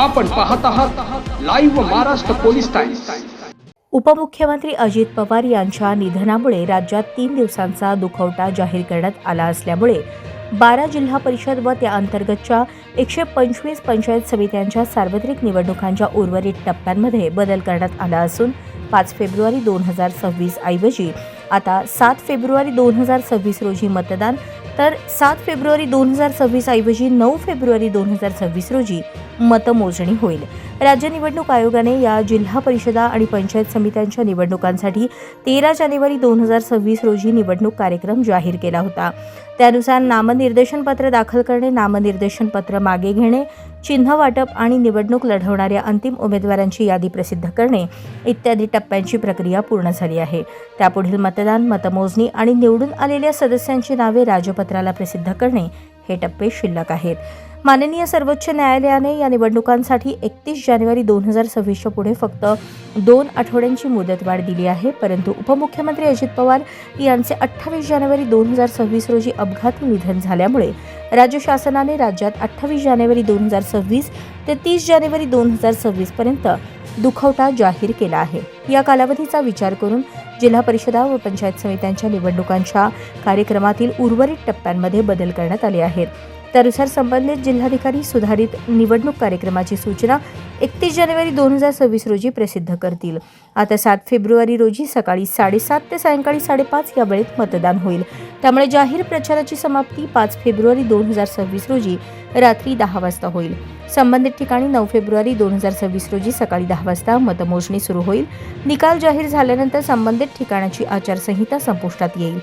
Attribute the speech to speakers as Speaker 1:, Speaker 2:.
Speaker 1: आपण पाहत आहात लाईव्ह महाराष्ट्र पोलीस टाइम्स
Speaker 2: उपमुख्यमंत्री अजित पवार यांच्या निधनामुळे राज्यात तीन दिवसांचा दुखवटा जाहीर करण्यात आला असल्यामुळे बारा जिल्हा परिषद व त्या अंतर्गतच्या एकशे पंचवीस पंचायत समित्यांच्या सार्वत्रिक निवडणुकांच्या उर्वरित टप्प्यांमध्ये बदल करण्यात आला असून पाच फेब्रुवारी दोन हजार सव्वीस ऐवजी आता सात फेब्रुवारी दोन हजार सव्वीस रोजी मतदान. तर सात फेब्रुवारी दोन हजार सव्वीस ऐवजी नऊ फेब्रुवारी दोन हजार सव्वीस रोजी मतमोजणी होईल. राज्य निवडणूक आयोगाने या जिल्हा परिषदा आणि पंचायत समित्यांच्या निवडणुकांसाठी तेरा जानेवारी दोन हजार सव्वीस रोजी निवडणूक कार्यक्रम जाहीर केला होता. त्यानुसार नामनिर्देशन पत्र दाखल करणे नामनिर्देशन पत्र मागे घेणे चिन्ह वाटप आणि निवडणूक लढवणाऱ्या अंतिम उमेदवारांची यादी प्रसिद्ध करणे इत्यादी टप्प्यांची प्रक्रिया पूर्ण झाली आहे. त्यापुढील मत मतदान मतमोजणी आणि निवडून आलेल्या सदस्यांची नावे राजपत्राला प्रसिद्ध करणे हे टप्पे शिल्लक आहेत. माननीय सर्वोच्च न्यायालयाने या निवडणुकांसाठी एकतीस जानेवारी दोन हजार सव्वीसच्या पुढे फक्त दोन आठवड्यांची मुदतवाढ दिली आहे परंतु उपमुख्यमंत्री अजित पवार यांचे अठ्ठावीस जानेवारी दोन हजार सव्वीस रोजी अपघाती निधन झाल्यामुळे राज्य शासनाने राज्यात अठ्ठावीस जानेवारी दोन हजार सव्वीस ते तीस जानेवारी दोन हजार सव्वीस पर्यंत दुखवटा जाहीर केला आहे. या कालावधीचा विचार करून जिल्हा परिषदा व पंचायत समित्यांच्या निवडणुकांच्या कार्यक्रमातील उर्वरित टप्प्यांमध्ये बदल करण्यात आले आहेत. त्यानुसार संबंधित जिल्हाधिकारी सुधारित निवडणूक कार्यक्रमाची सूचना एकतीस जानेवारी दोन हजार सव्वीस रोजी प्रसिद्ध करतील. आता सात फेब्रुवारी रोजी सकाळी साडेसात ते सायंकाळी साडेपाच या वेळेत मतदान होईल. त्यामुळे जाहीर प्रचाराची समाप्ती पाच फेब्रुवारी दोन हजार सव्वीस रोजी रात्री दहा वाजता होईल. संबंधित ठिकाणी नऊ फेब्रुवारी दोन हजार सव्वीस रोजी सकाळी दहा वाजता मतमोजणी सुरू होईल. निकाल जाहीर झाल्यानंतर संबंधित ठिकाणाची आचारसंहिता संपुष्टात येईल.